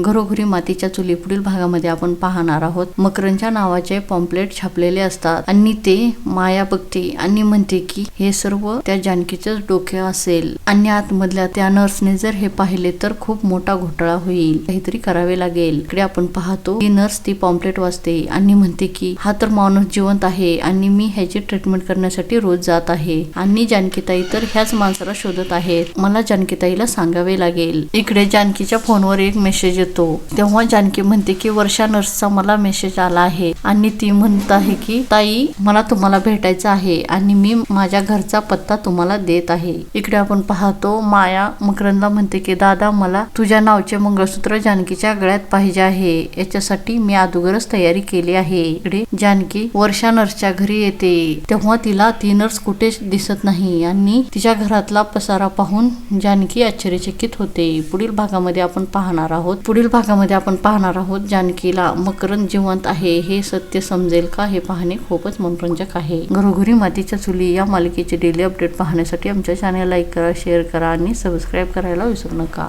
घरोघरी मातीच्या चुली पुढील भागामध्ये आपण पाहणार आहोत. मकरंच्या नावाचे पॉम्पलेट छापलेले असतात. आणि ते माया बघते आणि म्हणते की हे सर्व त्या जानकीच डोके असेल. आणि आतमधल्या त्या नर्सने जर हे पाहिले तर खूप मोठा घोटाळा होईल. काहीतरी करावे लागेल. इकडे आपण पाहतो ती नर्स ती पॉम्पलेट वाचते आणि म्हणते की हा तर माणूस जिवंत आहे आणि मी ह्याची ट्रीटमेंट करण्यासाठी रोज जात आहे. आणि जानकीताई तर ह्याच माणसाला शोधत आहेत. मला जानकीताईला सांगावे लागेल. इकडे जानकीच्या फोनवर एक मेसेज येतो तेव्हा जानकी म्हणते की वर्षा नर्सचा मला मेसेज आला आहे. आणि ती म्हणत आहे की ताई मला तुम्हाला भेटायचं आहे आणि मी माझ्या घरचा पत्ता तुम्हाला देत आहे. इकडे आपण पाहतो माया मकरंदला म्हणते की दादा मला तुझ्या नावचे मंगळसूत्र जानकीच्या गळ्यात पाहिजे आहे. याच्यासाठी मी अगोदरच तयारी केली आहे. इकडे जानकी वर्षा नर्सच्या घरी येते. तेव्हा तिला ती नर्स कुठेच दिसत नाही आणि तिच्या घरातला पसारा पाहून जानकी आश्चर्यचकित होते. पुढील भागामध्ये आपण पाहणार आहोत. पुढील भागामध्ये आपण पाहणार आहोत जानकीला मकरंद जिवंत आहे हे सत्य समजेल का? हे पाहणे खूपच मनोरंजक आहे. घरोघरी मातीच्या चुली या मालिकेचे डेली अपडेट पाहण्यासाठी आमच्या चॅनल लाईक करा शेअर करा आणि सबस्क्राईब करायला विसरू नका.